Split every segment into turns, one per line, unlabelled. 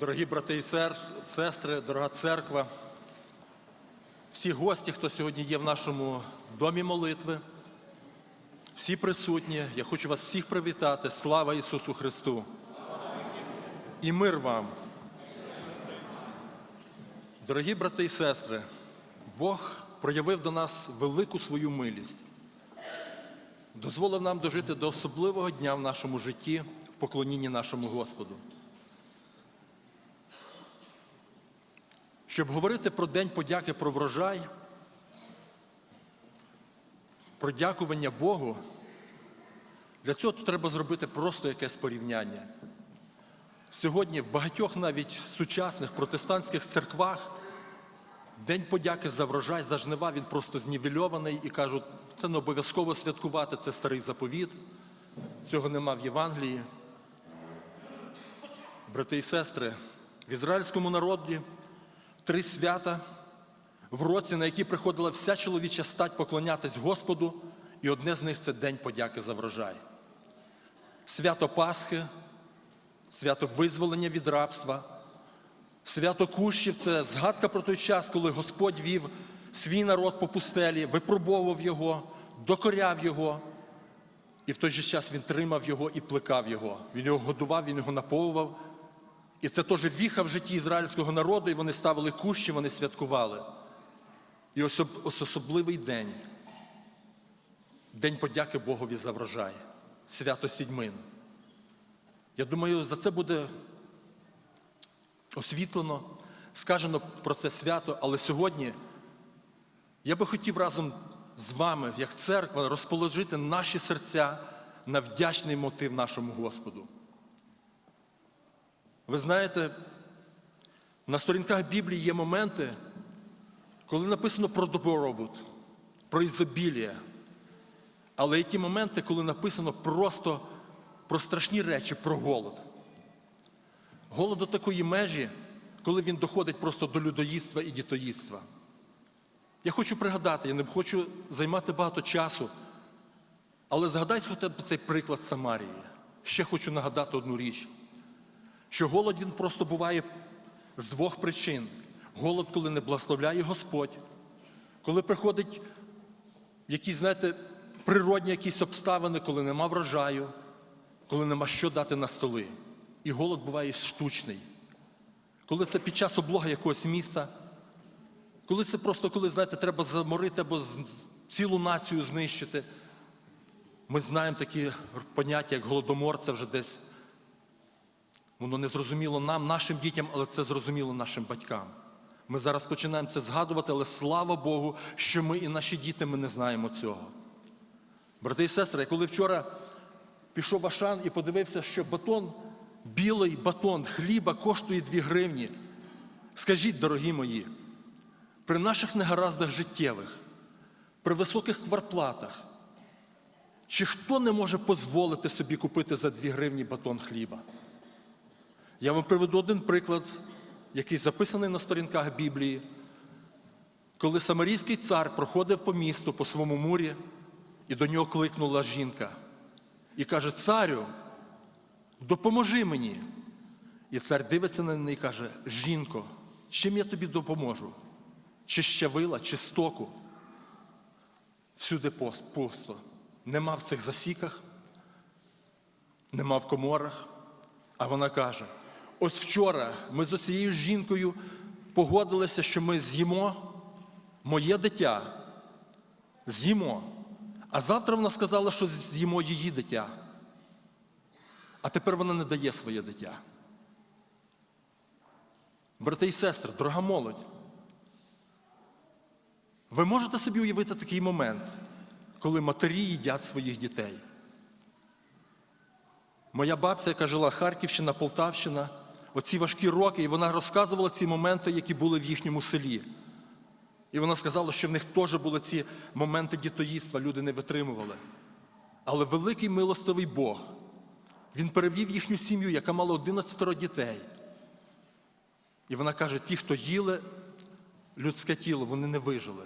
Дорогі брати і сестри, дорога церква, всі гості, хто сьогодні є в нашому домі молитви, всі присутні, я хочу вас всіх привітати. Слава Ісусу Христу! І мир вам! Дорогі брати і сестри, Бог проявив до нас велику свою милість, дозволив нам дожити до особливого дня в нашому житті в поклонінні нашому Господу. Щоб говорити про День подяки про врожай, про дякування Богу, для цього треба зробити просто якесь порівняння. Сьогодні в багатьох навіть сучасних протестантських церквах День подяки за врожай, за жнива, він просто знівельований і кажуть, це не обов'язково святкувати, це старий заповіт. Цього нема в Євангелії. Брати і сестри, в ізраїльському народі три свята в році, на які приходила вся чоловіча стать поклонятись Господу, і одне з них це День подяки за врожай. Свято Пасхи, свято визволення від рабства, свято Кущів це згадка про той час, коли Господь вів свій народ по пустелі, випробовував його, докоряв його, і в той же час він тримав його і плекав його. Він його годував, він його наповував. І це теж віха в житті ізраїльського народу, і вони ставили кущі, вони святкували. І ось особливий день. День подяки Богові за врожай. Свято Сідьмин. Я думаю, за це буде освітлено, скажено про це свято, але сьогодні я би хотів разом з вами, як церква, розположити наші серця на вдячний мотив нашому Господу. Ви знаєте, на сторінках Біблії є моменти, коли написано про добробут, про ізобілія. Але є ті моменти, коли написано просто про страшні речі, про голод. Голод до такої межі, коли він доходить просто до людоїдства і дітоїдства. Я хочу пригадати, я не хочу займати багато часу, але згадайте цей приклад Самарії. Ще хочу нагадати одну річ що голод він просто буває з двох причин. Голод, коли не благословляє Господь, коли приходить якісь, знаєте, природні якісь обставини, коли нема врожаю, коли нема що дати на столи. І голод буває штучний. Коли це під час облоги якогось міста, коли це просто, коли, знаєте, треба заморити або цілу націю знищити. Ми знаємо такі поняття, як голодомор, це вже десь Воно не зрозуміло нам, нашим дітям, але це зрозуміло нашим батькам. Ми зараз починаємо це згадувати, але слава Богу, що ми і наші діти ми не знаємо цього. Брати і сестри, коли вчора пішов в Ашан і подивився, що батон, білий батон хліба коштує 2 гривні. Скажіть, дорогі мої, при наших негараздах життєвих, при високих кварплатах, чи хто не може дозволити собі купити за 2 гривні батон хліба? Я вам приведу один приклад, який записаний на сторінках Біблії, коли самарійський цар проходив по місту по своєму мурі, і до нього кликнула жінка і каже: Царю, допоможи мені. І цар дивиться на неї і каже: Жінко, чим я тобі допоможу? Чи щавила, чи стоку? Всюди пусто. Нема в цих засіках, нема в коморах. А вона каже: ось вчора ми з цією жінкою погодилися, що ми з'їмо моє дитя. З'їмо. А завтра вона сказала, що з'їмо її дитя. А тепер вона не дає своє дитя. Брати і сестри, дорога молодь. Ви можете собі уявити такий момент, коли матері їдять своїх дітей. Моя бабця, яка жила Харківщина, Полтавщина, оці важкі роки, і вона розказувала ці моменти, які були в їхньому селі. І вона сказала, що в них теж були ці моменти дітоїдства, люди не витримували. Але великий милостивий Бог, Він перевів їхню сім'ю, яка мала 11 дітей. І вона каже: ті, хто їли людське тіло, вони не вижили.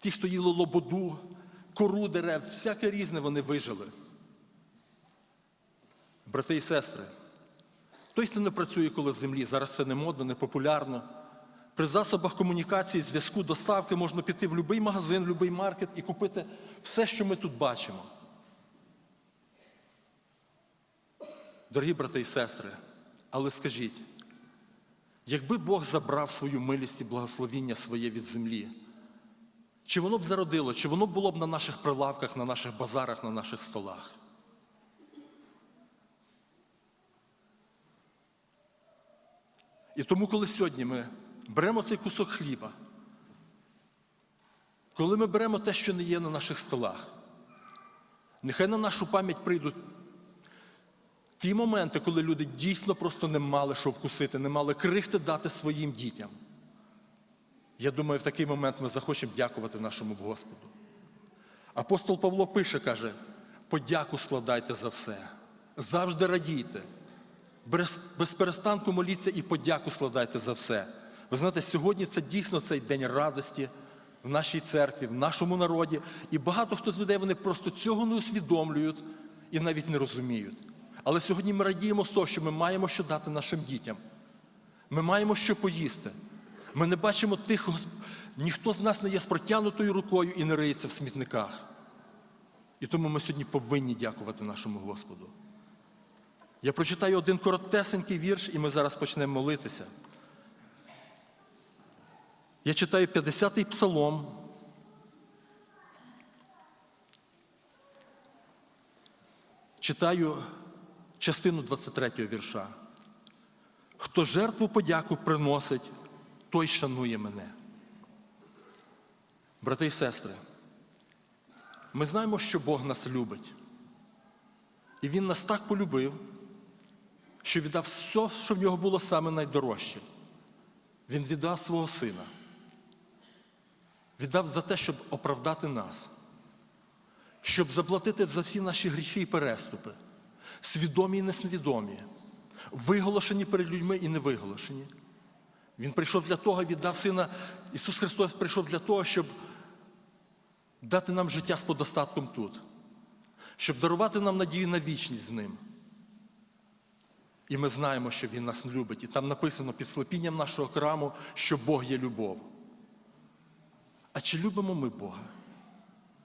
Ті, хто їли лободу, кору дерев, всяке різне, вони вижили. Брати і сестри, Той, хто не працює коло землі, зараз це не модно, не популярно. При засобах комунікації, зв'язку, доставки можна піти в будь-який магазин, в будь-який маркет і купити все, що ми тут бачимо. Дорогі брати і сестри, але скажіть, якби Бог забрав свою милість і благословіння своє від землі, чи воно б зародило, чи воно було б на наших прилавках, на наших базарах, на наших столах? І тому, коли сьогодні ми беремо цей кусок хліба, коли ми беремо те, що не є на наших столах, нехай на нашу пам'ять прийдуть ті моменти, коли люди дійсно просто не мали що вкусити, не мали крихти дати своїм дітям. Я думаю, в такий момент ми захочемо дякувати нашому Господу. Апостол Павло пише, каже, подяку складайте за все, завжди радійте, без, без перестанку моліться і подяку складайте за все. Ви знаєте, сьогодні це дійсно цей день радості в нашій церкві, в нашому народі. І багато хто з людей вони просто цього не усвідомлюють і навіть не розуміють. Але сьогодні ми радіємо з того, що ми маємо що дати нашим дітям. Ми маємо що поїсти. Ми не бачимо тих, ніхто з нас не є з протягнутою рукою і не риється в смітниках. І тому ми сьогодні повинні дякувати нашому Господу. Я прочитаю один коротесенький вірш, і ми зараз почнемо молитися. Я читаю 50-й псалом. Читаю частину 23-го вірша. Хто жертву подяку приносить, той шанує мене. Брати і сестри, ми знаємо, що Бог нас любить. І Він нас так полюбив, що віддав все, що в нього було саме найдорожче. Він віддав свого сина. Віддав за те, щоб оправдати нас, щоб заплатити за всі наші гріхи і переступи, свідомі і несвідомі, виголошені перед людьми і невиголошені. Він прийшов для того, віддав сина. Ісус Христос прийшов для того, щоб дати нам життя з подостатком тут, щоб дарувати нам надію на вічність з ним. І ми знаємо, що Він нас любить. І там написано під слепінням нашого храму, що Бог є любов. А чи любимо ми Бога?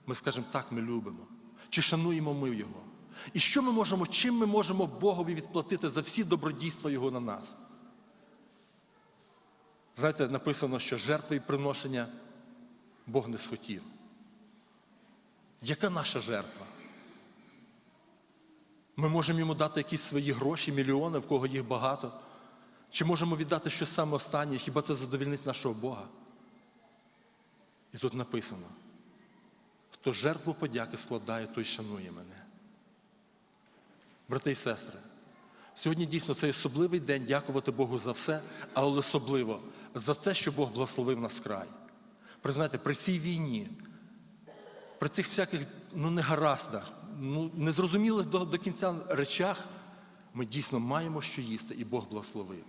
Ми скажемо, так, ми любимо. Чи шануємо ми Його? І що ми можемо, чим ми можемо Богові відплатити за всі добродійства Його на нас? Знаєте, написано, що жертви і приношення Бог не схотів. Яка наша жертва? Ми можемо йому дати якісь свої гроші, мільйони, в кого їх багато. Чи можемо віддати щось саме останнє? Хіба це задовільнить нашого Бога? І тут написано: хто жертву подяки складає, той шанує мене. Брати і сестри, сьогодні дійсно цей особливий день дякувати Богу за все, але особливо за це, що Бог благословив нас край. Признайте, при цій війні, при цих всяких ну, негараздах, ну, незрозумілих до, до кінця речах, ми дійсно маємо що їсти, і Бог благословив.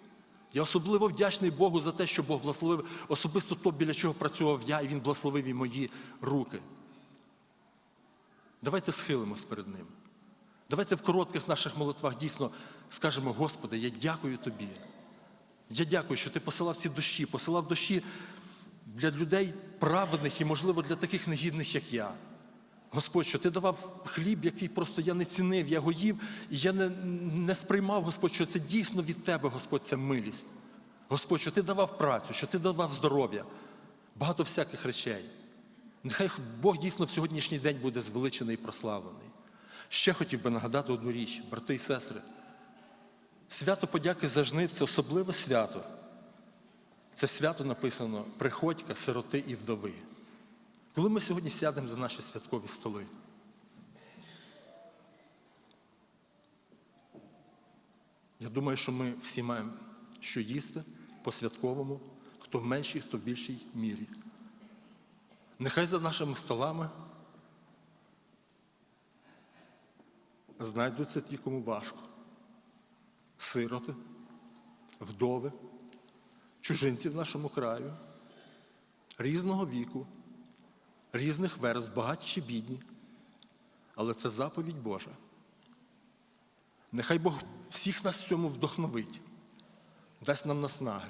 Я особливо вдячний Богу за те, що Бог благословив особисто то, біля чого працював я, і Він благословив і мої руки. Давайте схилимось перед Ним. Давайте в коротких наших молитвах дійсно скажемо, Господи, я дякую Тобі. Я дякую, що Ти посилав ці дощі, посилав дощі для людей праведних і, можливо, для таких негідних, як я. Господь, що ти давав хліб, який просто я не цінив, я його їв, і я не, не сприймав, Господь, що це дійсно від Тебе, Господь, це милість. Господь, що ти давав працю, що ти давав здоров'я, багато всяких речей. Нехай Бог дійсно в сьогоднішній день буде звеличений і прославлений. Ще хотів би нагадати одну річ, брати і сестри. Свято подяки за жнив це особливе свято. Це свято написано приходька, сироти і вдови. Коли ми сьогодні сядемо за наші святкові столи, я думаю, що ми всі маємо що їсти по-святковому, хто в меншій, хто в більшій мірі. Нехай за нашими столами знайдуться ті, кому важко. Сироти, вдови, чужинці в нашому краю, різного віку, різних верст, багаті чи бідні. Але це заповідь Божа. Нехай Бог всіх нас в цьому вдохновить, дасть нам наснаги.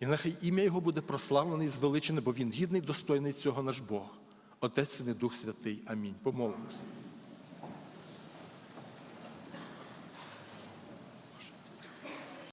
І нехай ім'я Його буде прославлене і звеличене, бо Він гідний, достойний цього наш Бог. Отець і Дух Святий. Амінь. Помолимося.